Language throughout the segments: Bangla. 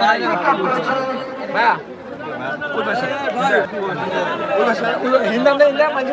ভাইয়া हिंदा हिंदा म्हणजे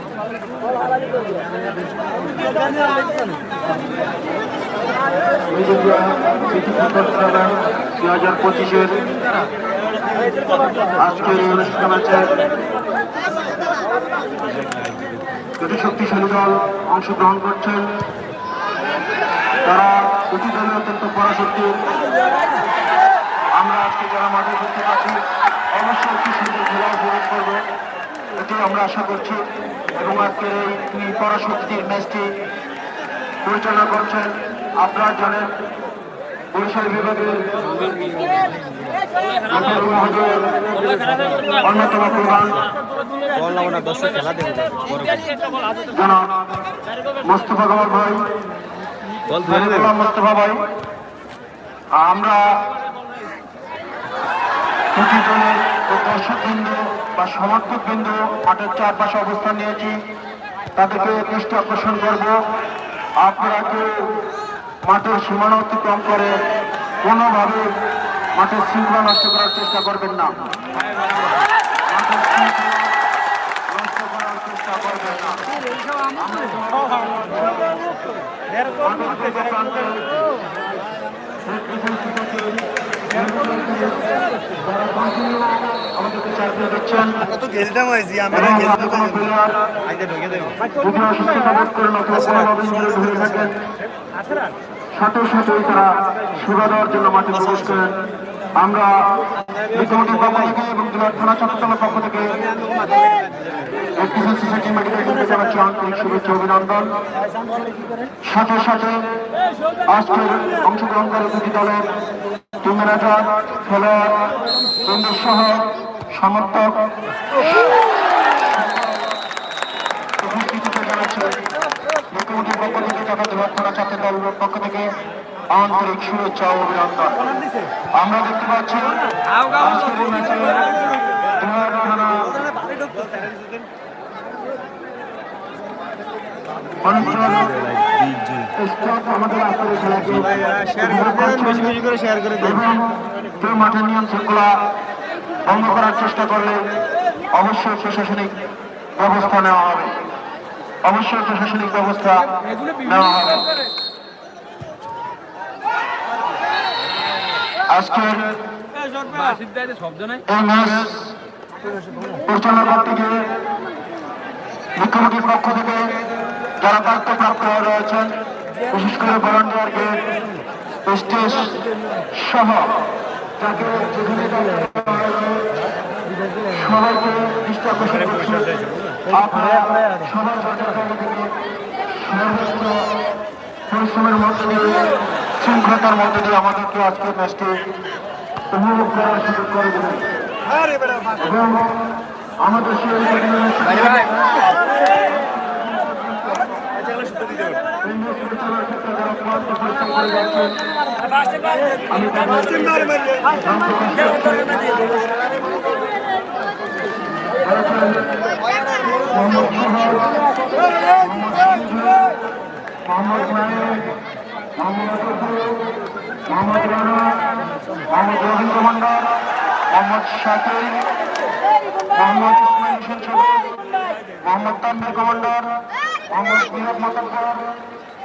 শক্তিশালী দল অংশগ্রহণ করছেন, তারা দুটি দলের অত্যন্ত পরাশক্তি। আমরা আজকে যারা মাঠে দেখতে পাচ্ছি অবশ্যই একটি সুন্দর খেলা উপভোগ করব এটি আমরা আশা করছি এবং আজকের এই পরাশক্তির ম্যাচটি পরিচালনা করছেন আপনারা জানেন বরিশাল বিভাগের অন্যতম প্রধান। মোস্তফা কামাল ভাই মোস্তফা ভাই আমরা দুটি দলের বা সমর্থকবৃন্দ মাঠের চারপাশে অবস্থান নিয়েছি। তাদেরকে দৃষ্টি আকর্ষণ করব। আপনারা কেউ মাঠের সীমানা অতিক্রম করে কোনোভাবে মাঠের শৃঙ্খলা নষ্ট করার চেষ্টা করবেন না। মাঠের হয়েছি আমরা সাথে তারা সেবা দেওয়ার জন্য মাঠে প্রবেশ করেন। আমরা এই কমিটির পক্ষ থেকে এবং জেলার থানা চট্টগ্রামের পক্ষ থেকে এফটিসি সোসাইটি মেডিকেল টিমকে জানাচ্ছি আন্তরিক শুভেচ্ছা অভিনন্দন। সাথে সাথে আজকের অংশগ্রহণকারী দুটি দলের টিম ম্যানেজার খেলোয়াড় কেন্দ্র সহ সমর্থক মুখ্যমন্ত্রীর পক্ষ থেকে তথা জেলার ছাত্র দলের পক্ষ আমরা দেখতে পাচ্ছি আজকের কেউ নিয়ম শৃঙ্খলা ভঙ্গ করার চেষ্টা করলে অবশ্যই প্রশাসনিক ব্যবস্থা নেওয়া হবে প্রশাসনিক ব্যবস্থা নেওয়া হবে আজকের মুখ্যমন্ত্রীর পক্ষ থেকে যারা দায়িত্বপ্রাপ্ত রয়েছেন বিশেষ করে ভলান্টিয়ারকে স্টেজ সহ যাকে যেখানে সবাইকে দৃষ্টি আকর্ষণ করছি পরিশ্রমের মধ্যে দিয়ে, শৃঙ্খলতার মধ্যে দিয়ে আমাদেরকে আজকে ম্যাচটি উপভোগ করার সুযোগ করে দেবেন এবং আমাদের সেই মোহাম্মদ রানা মোহাম্মদ রবীন কমান্ডার মোহাম্মদ শাকিল, মোহাম্মদ ইসমাইল হোসেন মোহাম্মদ তানভীর কমান্ডার, মোহাম্মদ বিরাট মাতাব্বর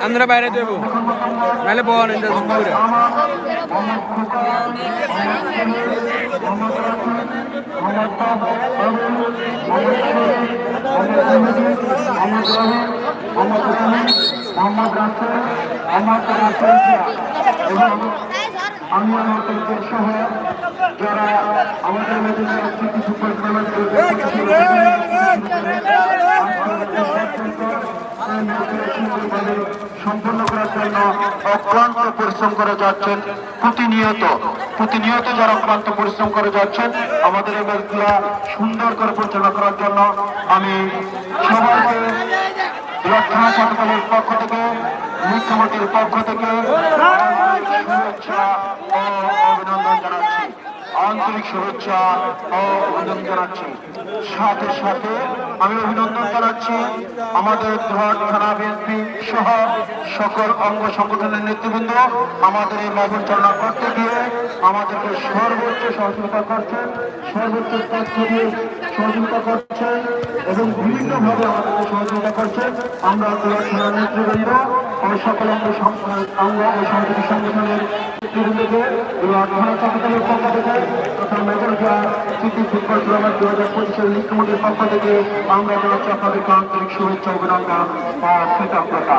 আমরা বাইরে দেবো নাহলে বল এবং আমি আমার পরিবার সহ যারা আমাদের মধ্যে সম্পন্ন করার জন্য অক্লান্ত পরিশ্রম করে যাচ্ছেন প্রতিনিয়ত। প্রতিনিয়ত যারা অক্লান্ত পরিশ্রম করে যাচ্ছেন, আমাদের এই ম্যাচগুলা সুন্দর করে পরিচালনা করার জন্য আমি সবাইকে লক্ষণা সরকারের পক্ষ থেকে, মুখ্যমন্ত্রীর পক্ষ থেকে শুভেচ্ছা ও অভিনন্দন জানাচ্ছি। আন্তরিক শুভেচ্ছা ও অভিনন্দন জানাচ্ছি। সাথে সাথে আমি অভিনন্দন জানাচ্ছি আমাদের ধর থানা বিএনপি সহ সকল অঙ্গ সংগঠনের নেতৃবৃন্দ, আমাদের এই মহন চালনা করতে গিয়ে আমাদেরকে সর্বোচ্চ সহযোগিতা করছেন, সর্বোচ্চ তথ্য দিয়ে সহযোগিতা করছেন এবং বিভিন্নভাবে আমাদেরকে সহযোগিতা করছেন আমরা থানার নেতৃবৃন্দ ও সকল আমরা ও সংগঠন সংগঠনের নেতৃবৃন্দকে এবং সংগঠনের পক্ষ থেকে তথা ফুটবল টুর্নামেন্ট দু হাজার পঁচিশের পক্ষ থেকে আমরা জানাচ্ছি আপনাদেরকে আন্তরিক শুভেচ্ছা অভিনন্দন। কৃতজ্ঞতা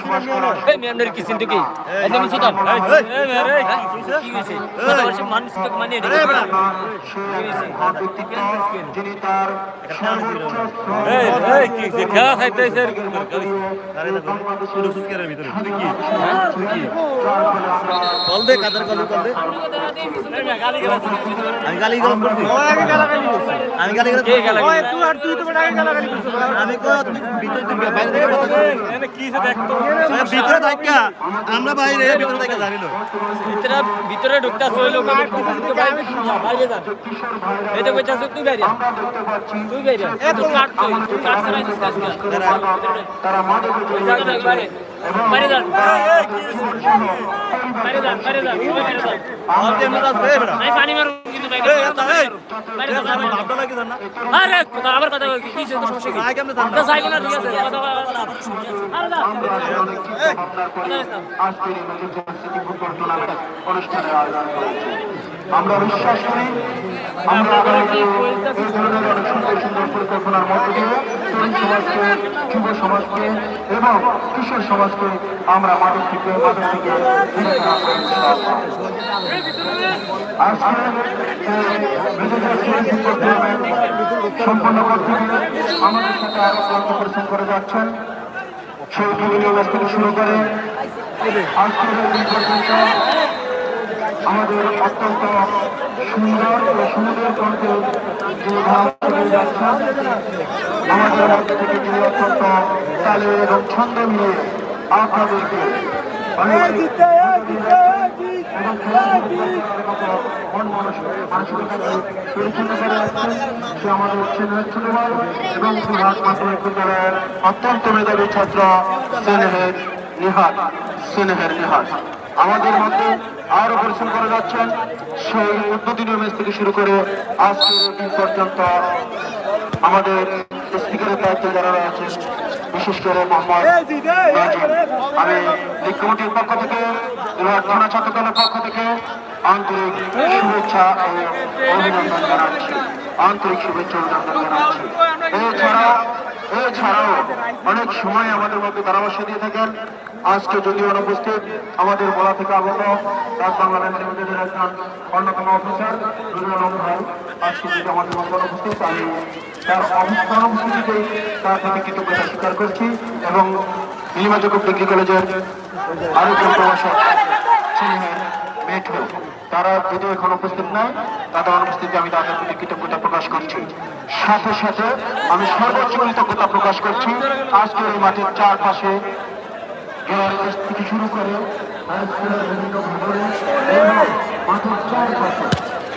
এই কি হয়েছে সৃষ্টি হতো না যার হয় বাইরে দিতে আজকে আমরা এই স্বাধীনভাবে বসবাস করার এই মিয়ানদের কি চিন্তা কি একদম সুতাম কি? হয়েছে কথা বলছি মানুষ তো মানে সে খেলা খাইতেছে কল দে কাদের কল কল দে। আমি গালি গালাজ করছি। আমি গালি গালাজ কে গেলা আমি কো ভিতরে থেকে বাইরে থেকে কথা কই। আরে ভিতরে থাকা আমরা বাইরে ভিতরে থাকা জানি না। ভিতরে ভিতরে ঢুকতা সই লোক বাইরে বাইরে যান। কিশোর ভাইরা এই তো কইতাছ তুই বাইরে আমরা দেখতে পাচ্ছি তুই বাইরে এ কাট তুই কাট দিস কাজ তারা মাদকে আমরা অনুষ্ঠানের আয়োজন করেছি বিশ্বাস করি আমরা এই ধরনের অনেক সুন্দর সুন্দর পরিকল্পনার মধ্য দিয়ে তরুণ সমাজকে যুব সমাজকে এবং কিশোর সমাজকে আমরা মাদক থেকে মাদক থেকে সম্পন্ন করতে গিয়ে আমাদের সাথে আরও ক্লান্ত পরিশ্রম করে যাচ্ছেন শুরু করে আমাদের অত্যন্ত সুন্দর ও সুন্দর কণ্ঠে ধারা যাচ্ছেন আমাদের মধ্যে থেকে যিনি অত্যন্ত তালে এবং ছন্দ নিয়ে আপনাদেরকে অত্যন্ত মেধাবী ছাত্র স্নেহের নিহাত স্নেহের নিহাত আমাদের মধ্যে আরও পরিশ্রম করে যাচ্ছেন। সেই উদ্বোধনী ম্যাচ থেকে শুরু করে আজকের দিন পর্যন্ত আমাদের স্পিকারের দায়িত্বে যারা রয়েছেন, বিশেষ করে মোহাম্মদ আমি লীগ কমিটির পক্ষ থেকে থানা ছাত্র দলের পক্ষ থেকে আন্তরিক শুভেচ্ছা ও অভিনন্দন জানাচ্ছি। আন্তরিক শুভেচ্ছা অভিনন্দন জানাচ্ছি। এছাড়া এছাড়াও অনেক সময় আমাদের মধ্যে পরামর্শ দিয়ে থাকেন। আজকে যদি অনুপস্থিত আমাদের বলা থেকে আগত ডাক বাংলাদেশ লিমিটেডের একজন অন্যতম অফিসার আলম ভাই। আজকে যদি আমাদের মধ্যে অনুপস্থিত আমি তার অনুপস্থিতিতেই তার প্রতি কৃতজ্ঞতা স্বীকার করছি এবং নীলিমাচক ডিগ্রি কলেজের আরেকজন প্রভাষক মেঠো, তারা যদি এখন উপস্থিত নয় তাদের অনুপস্থিতি আমি তাদের প্রতি কৃতজ্ঞতা প্রকাশ করছি। সাথে সাথে আমি সর্বোচ্চ কৃতজ্ঞতা প্রকাশ করছি। আজকের এই মাঠের চারপাশে থেকে শুরু করে বিভিন্ন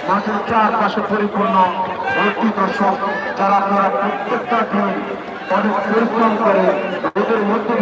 মাঠের চারপাশে পরিপূর্ণ ভর্তি দর্শক যারা আপনারা প্রত্যেকটা দিন অনেক পরিশ্রম করে ওদের মধ্যে